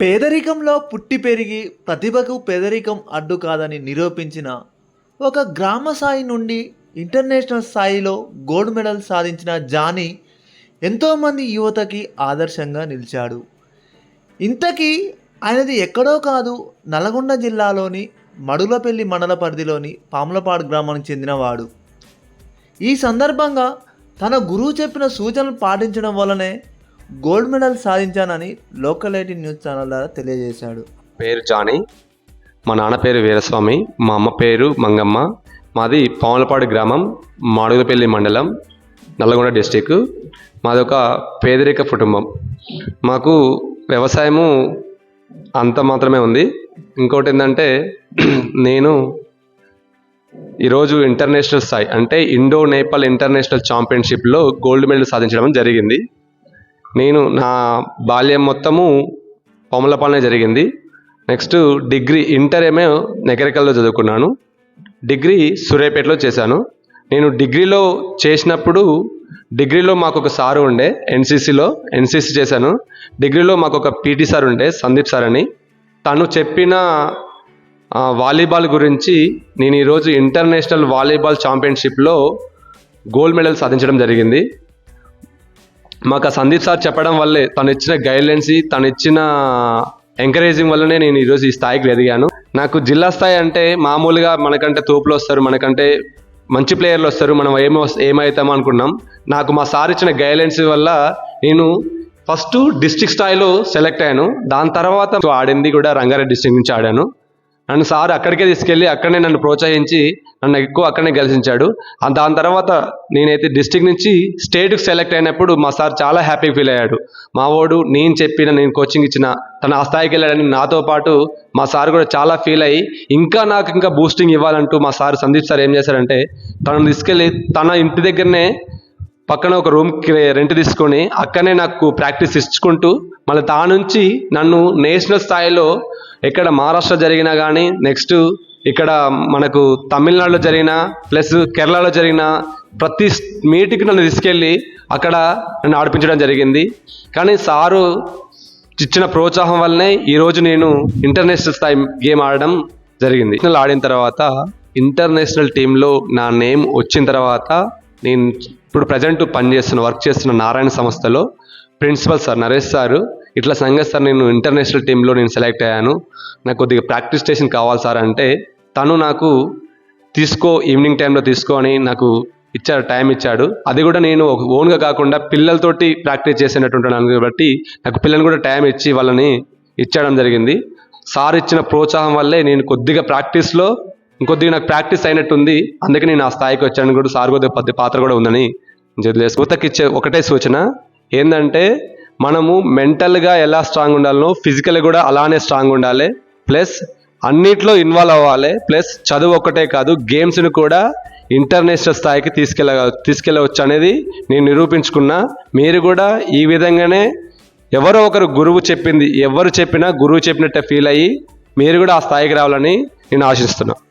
పేదరికంలో పుట్టి పెరిగి ప్రతిభకు పేదరికం అడ్డు కాదని నిరూపించిన ఒక గ్రామ స్థాయి నుండి ఇంటర్నేషనల్ స్థాయిలో గోల్డ్ మెడల్ సాధించిన జానీ ఎంతోమంది యువతకి ఆదర్శంగా నిలిచాడు. ఇంతకీ ఆయనది ఎక్కడో కాదు నల్గొండ జిల్లాలోని మడులపల్లి మండల పరిధిలోని పాములపాడు గ్రామానికి చెందినవాడు. ఈ సందర్భంగా తన గురువు చెప్పిన సూచనలు పాటించడం వల్లనే గోల్డ్ మెడల్ సాధించానని లోకల్ ఐటీ న్యూస్ ఛానల్ ద్వారా తెలియజేశాడు. పేరు జానీ మా నాన్న పేరు వీరస్వామి మా అమ్మ పేరు మంగమ్మ మాది పాములపాడు గ్రామం మాడుగులపల్లి మండలం నల్లగొండ డిస్టిక్ మాది ఒక పేదరిక కుటుంబం. మాకు వ్యవసాయము అంత మాత్రమే ఉంది. ఇంకోటి ఏంటంటే నేను ఈరోజు ఇంటర్నేషనల్ స్థాయి అంటే ఇండో నేపాల్ ఇంటర్నేషనల్ ఛాంపియన్షిప్లో గోల్డ్ మెడల్ సాధించడం జరిగింది. నేను నా బాల్యం మొత్తము పొమలపాలనే జరిగింది. నెక్స్ట్ డిగ్రీ ఇంటర్ ఏమో నెగరికల్లో చదువుకున్నాను. డిగ్రీ సూర్యాపేటలో చేశాను. నేను డిగ్రీలో చేసినప్పుడు డిగ్రీలో మాకు ఒక సారు ఉండే ఎన్సీసీలో ఎన్సీసీ చేశాను. డిగ్రీలో మాకు ఒక పీటీ సార్ ఉండే సందీప్ సార్ అని తను చెప్పిన వాలీబాల్ గురించి నేను ఈరోజు ఇంటర్నేషనల్ వాలీబాల్ ఛాంపియన్షిప్లో గోల్డ్ మెడల్ సాధించడం జరిగింది. మాకు ఆ సందీప్ సార్ చెప్పడం వల్లే తను ఇచ్చిన గైడ్లైన్స్ తను ఇచ్చిన ఎంకరేజింగ్ వల్లనే నేను ఈరోజు ఈ స్థాయికి ఎదిగాను. నాకు జిల్లా స్థాయి అంటే మామూలుగా మనకంటే తోపులు వస్తారు మనకంటే మంచి ప్లేయర్లు వస్తారు మనం ఏమో ఏమవుతామో అనుకున్నాం. నాకు మా సార్ ఇచ్చిన గైడ్లైన్స్ వల్ల నేను ఫస్ట్ డిస్టిక్ స్థాయిలో సెలెక్ట్ అయ్యాను. దాని తర్వాత ఆడింది కూడా రంగారెడ్డి డిస్టిక్ నుంచి ఆడాను. నన్ను సార్ అక్కడికే తీసుకెళ్ళి అక్కడనే నన్ను ప్రోత్సహించి నన్ను ఎక్కువ అక్కడనే గెలిచించాడు. దాని తర్వాత నేనైతే డిస్టిక్ నుంచి స్టేట్కి సెలెక్ట్ అయినప్పుడు మా సార్ చాలా హ్యాపీ ఫీల్ అయ్యాడు. మా వాడు నేను చెప్పిన నేను కోచింగ్ ఇచ్చిన తన ఆ స్థాయికి వెళ్ళాడని నాతో పాటు మా సార్ కూడా చాలా ఫీల్ అయ్యి ఇంకా నాకు ఇంకా బూస్టింగ్ ఇవ్వాలంటూ మా సార్ సందీప్ సార్ ఏం చేశారంటే తనను తీసుకెళ్ళి తన ఇంటి దగ్గరనే పక్కన ఒక రూమ్కి రెంట్ తీసుకొని అక్కడనే నాకు ప్రాక్టీస్ ఇచ్చుకుంటూ మళ్ళీ తా నుంచి నన్ను నేషనల్ స్థాయిలో ఎక్కడ మహారాష్ట్ర జరిగినా కానీ నెక్స్ట్ ఇక్కడ మనకు తమిళనాడులో జరిగిన ప్లస్ కేరళలో జరిగిన ప్రతి మీటింగ్కి నన్ను తీసుకెళ్ళి అక్కడ నన్ను ఆడిపించడం జరిగింది. కానీ సారు ఇచ్చిన ప్రోత్సాహం వల్లనే ఈరోజు నేను ఇంటర్నేషనల్ స్థాయి గేమ్ ఆడడం జరిగింది. ఆడిన తర్వాత ఇంటర్నేషనల్ టీంలో నా నేమ్ వచ్చిన తర్వాత నేను ఇప్పుడు ప్రజెంట్ పనిచేస్తున్న వర్క్ చేస్తున్న నారాయణ సంస్థలో ప్రిన్సిపల్ సార్ నరేష్ సారు ఇట్లా సంగతి సార్ నేను ఇంటర్నేషనల్ టీంలో నేను సెలెక్ట్ అయ్యాను. నాకు కొద్దిగా ప్రాక్టీస్ స్టేషన్ కావాలి సార్ అంటే తను నాకు తీసుకో ఈవినింగ్ టైంలో తీసుకో అని నాకు ఇచ్చాడు టైం ఇచ్చాడు. అది కూడా నేను ఒక ఓన్గా కాకుండా పిల్లలతోటి ప్రాక్టీస్ చేసినట్టుంటున్నాను కాబట్టి నాకు పిల్లల్ని కూడా టైం ఇచ్చి వాళ్ళని ఇచ్చడం జరిగింది. సార్ ఇచ్చిన ప్రోత్సాహం వల్లే నేను కొద్దిగా ప్రాక్టీస్లో ఇంకొద్దిగా నాకు ప్రాక్టీస్ అయినట్టుంది. అందుకే నేను ఆ స్థాయికి వచ్చాను కూడా సార్ కొద్దిగా పెద్ద పాత్ర కూడా ఉందని జదిలేసి యువతకి ఇచ్చే ఒకటే సూచన ఏంటంటే మనము మెంటల్గా ఎలా స్ట్రాంగ్ ఉండాలనో ఫిజికల్ కూడా అలానే స్ట్రాంగ్ ఉండాలి. ప్లస్ అన్నిట్లో ఇన్వాల్వ్ అవ్వాలి. ప్లస్ చదువు ఒక్కటే కాదు గేమ్స్ని కూడా ఇంటర్నేషనల్ స్థాయికి తీసుకెళ్ళ తీసుకెళ్ళవచ్చు అనేది నేను నిరూపించుకున్నా. మీరు కూడా ఈ విధంగానే ఎవరో ఒకరు గురువు చెప్పింది ఎవరు చెప్పినా గురువు చెప్పినట్టే ఫీల్ అయ్యి మీరు కూడా ఆ స్థాయికి రావాలని నేను ఆశిస్తున్నాను